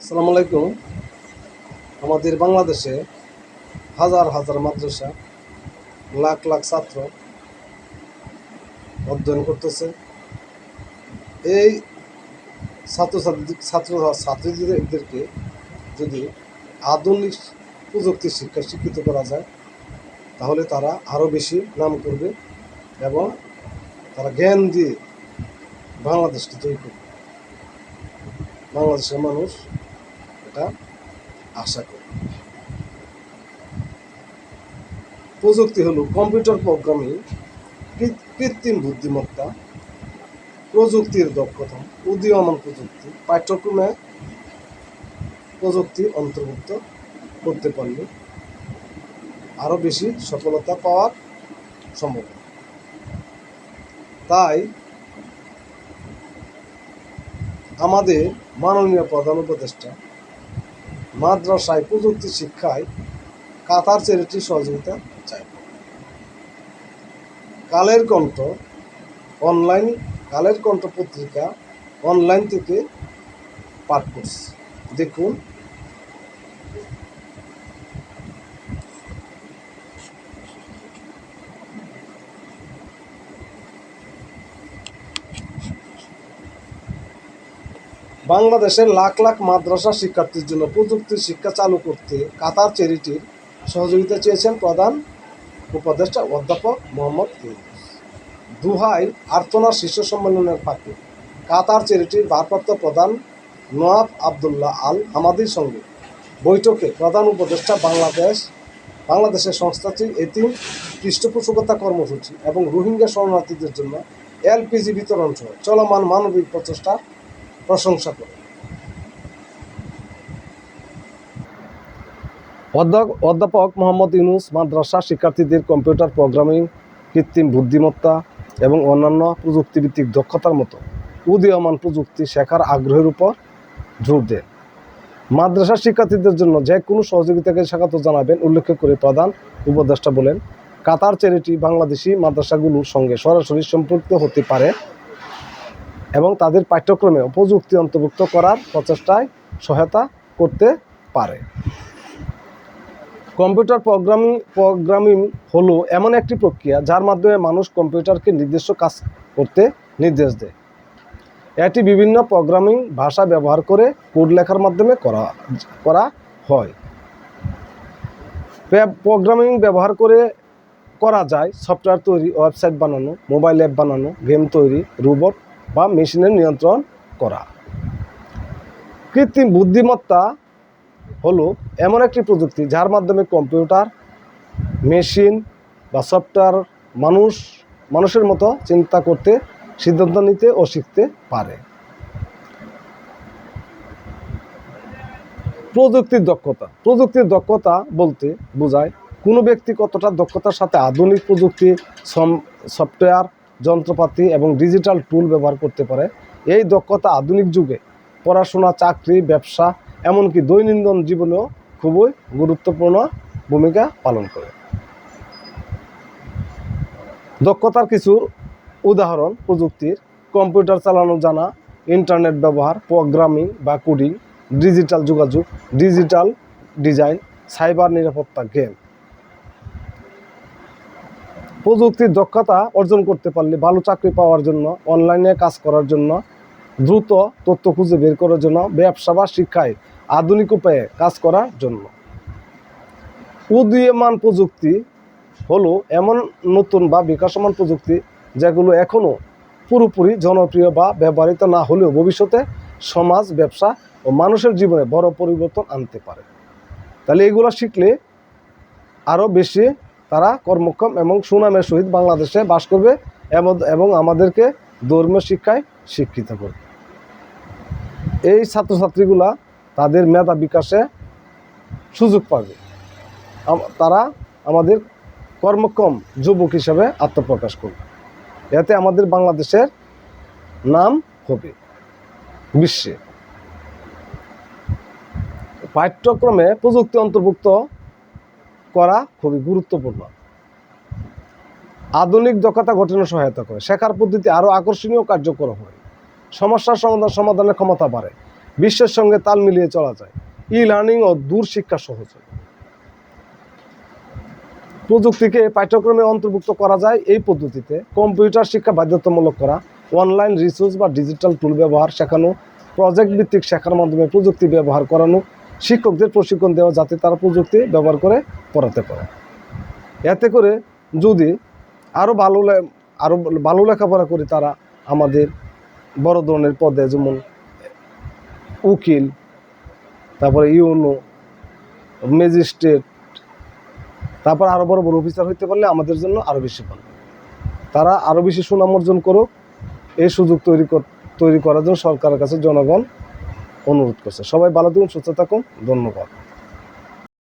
আসসালামু আলাইকুম। আমাদের বাংলাদেশে হাজার হাজার মাদ্রাসা লাখ লাখ ছাত্র অধ্যয়ন করতেছে। এই ছাত্রছাত্রী ছাত্র ছাত্রীদেরকে যদি আধুনিক প্রযুক্তি শিক্ষা শিক্ষিত করা যায়, তাহলে তারা আরও বেশি নাম করবে এবং তারা জ্ঞান দিয়ে বাংলাদেশকে তৈরি করবে। বাংলাদেশের মানুষ এটা আশা করি। প্রযুক্তি হলো কম্পিউটার প্রোগ্রামিং কৃত্রিম বুদ্ধিমত্তা, প্রযুক্তির দক্ষতা, উদীয়মান প্রযুক্তি, পাঠ্যক্রমে প্রযুক্তি অন্তর্ভুক্ত করতে পারলে আরও বেশি সফলতা পাওয়ার সম্ভব তাই আমাদের মাননীয় প্রধান উপদেষ্টা মাদ্রাসায় প্রযুক্তি শিক্ষায় কাতার চ্যারিটি সহযোগিতা চাইব কালের কণ্ঠ অনলাইন, কালের কণ্ঠ পত্রিকা অনলাইন থেকে পাঠ করছে। দেখুন। বাংলাদেশের লাখ লাখ মাদ্রাসা শিক্ষার্থীর জন্য প্রযুক্তির শিক্ষা চালু করতে কাতার চ্যারিটির সহযোগিতা চেয়েছেন প্রধান উপদেষ্টা অধ্যাপক মোহাম্মদ ইউনুস। দুহাই আর্তনা শীর্ষ সম্মেলনের ফাঁকে কাতার চ্যারিটির ভারপ্রাপ্ত প্রধান নোয়াব আবদুল্লাহ আল হামাদির সঙ্গে বৈঠকে প্রধান উপদেষ্টা বাংলাদেশ, বাংলাদেশের সংস্থাটির এতিম পৃষ্ঠপোষকতা কর্মসূচি এবং রোহিঙ্গা শরণার্থীদের জন্য এলপিজি বিতরণ সহ চলমান মানবিক প্রচেষ্টা প্রশংসা করে অধ্যাপক মোহাম্মদ ইউনুস মাদ্রাসা শিক্ষার্থীদের কম্পিউটার প্রোগ্রামিং, কৃত্রিম বুদ্ধিমত্তা এবং অন্যান্য প্রযুক্তিভিত্তিক দক্ষতার মতো উদীয়মান প্রযুক্তি শেখার আগ্রহের উপর জোর দেন মাদ্রাসা শিক্ষার্থীদের জন্য যে কোনো সহযোগিতাকে স্বাগত জানাবেন উল্লেখ করে প্রধান উপদেষ্টা বলেন, কাতার চ্যারিটি বাংলাদেশি মাদ্রাসাগুলোর সঙ্গে সরাসরি সম্পৃক্ত হতে পারে এবং তাদের পাঠ্যক্রমে প্রযুক্তি অন্তর্ভুক্ত করার প্রচেষ্টায় সহায়তা করতে পারে। কম্পিউটার প্রোগ্রামিং প্রোগ্রামিং হলো এমন একটি প্রক্রিয়া যার মাধ্যমে মানুষ কম্পিউটারকে নির্দিষ্ট কাজ করতে নির্দেশ দেয়। এটি বিভিন্ন প্রোগ্রামিং ভাষা ব্যবহার করে কোড লেখার মাধ্যমে করা করা হয়। প্রোগ্রামিং ব্যবহার করে করা যায় সফটওয়্যার তৈরি, ওয়েবসাইট বানানো, মোবাইল অ্যাপ বানানো, গেম তৈরি, রোবট বা মেশিনের নিয়ন্ত্রণ করা। কৃত্রিম বুদ্ধিমত্তা হলো এমন একটি প্রযুক্তি যার মাধ্যমে কম্পিউটার, মেশিন বা সফটওয়্যার মানুষ, মানুষের মতো চিন্তা করতে, সিদ্ধান্ত নিতে ও শিখতে পারে। প্রযুক্তির দক্ষতা। প্রযুক্তির দক্ষতা বলতে বোঝায় কোনো ব্যক্তি কতটা দক্ষতার সাথে আধুনিক প্রযুক্তি সফটওয়্যার যন্ত্রপাতি এবং ডিজিটাল টুল ব্যবহার করতে পারে। এই দক্ষতা আধুনিক যুগে পড়াশোনা, চাকরি, ব্যবসা, এমনকি দৈনন্দিন জীবনেও খুবই গুরুত্বপূর্ণ ভূমিকা পালন করে। দক্ষতার কিছু উদাহরণ প্রযুক্তির। কম্পিউটার চালানো জানা, ইন্টারনেট ব্যবহার, প্রোগ্রামিং বা কোডিং, ডিজিটাল যোগাযোগ, ডিজিটাল ডিজাইন, সাইবার নিরাপত্তা গেম। প্রযুক্তির দক্ষতা অর্জন করতে পারলে, ভালো চাকরি পাওয়ার জন্য অনলাইনে কাজ করার জন্য, দ্রুত তথ্য খুঁজে বের করার জন্য, ব্যবসা বা শিক্ষায় আধুনিক উপায়ে কাজ করার জন্য। উদীয়মান প্রযুক্তি হলো এমন নতুন বা বিকাশমান প্রযুক্তি যেগুলো এখনও পুরোপুরি জনপ্রিয় বা ব্যবহৃত না হলেও ভবিষ্যতে সমাজ, ব্যবসা ও মানুষের জীবনে বড় পরিবর্তন আনতে পারে। তাহলে এগুলো শিখলে আরও বেশি তারা কর্মক্ষম এবং সুনামের সহিত বাংলাদেশে বাস করবে এবং- আমাদেরকে ধর্মীয় শিক্ষায় শিক্ষিত করবে। এই ছাত্রছাত্রীগুলা তাদের মেধা বিকাশে সুযোগ পাবে। তারা আমাদের কর্মক্ষম যুবক হিসাবে আত্মপ্রকাশ করবে। এতে আমাদের বাংলাদেশের নাম হবে বিশ্বে। পাঠ্যক্রমে প্রযুক্তি অন্তর্ভুক্ত করা খুবই গুরুত্বপূর্ণ। আধুনিক দক্ষতা গঠনে সহায়তা করে। শেখার পদ্ধতি আরও আকর্ষণীয় কার্যকর হয়। সমস্যার সমাধান, সমাধানের ক্ষমতা বাড়ে। বিশ্বের সঙ্গে তাল মিলিয়ে চলা যায়। ই লার্নিং ও দূর শিক্ষা সহজ। প্রযুক্তিকে পাঠ্যক্রমে অন্তর্ভুক্ত করা যায়। এই পদ্ধতিতে কম্পিউটার শিক্ষা বাধ্যতামূলক করা, অনলাইন রিসোর্স বা ডিজিটাল টুল ব্যবহার শেখানো, প্রজেক্ট ভিত্তিক শেখার মাধ্যমে প্রযুক্তি ব্যবহার করানো শিক্ষকদের প্রশিক্ষণ দেওয়া যাতে তারা প্রযুক্তি ব্যবহার করে, পড়াতে পারে। এতে করে যদি আরও ভালো আরও ভালো লেখাপড়া করে তারা আমাদের বড় ধরনের পদে যেমন উকিল, তারপরে ইউনো, ম্যাজিস্ট্রেট, তারপর আরও বড় বড় অফিসার হইতে পারলে আমাদের জন্য আরও বেশি ভালো। তারা আরও বেশি সুনাম অর্জন করুক, এই সুযোগ তৈরি তৈরি করার জন্য সরকারের কাছে জনগণ অনুরোধ করছে। সবাই ভালো থাকুন সুস্থ থাকুন ধন্যবাদ।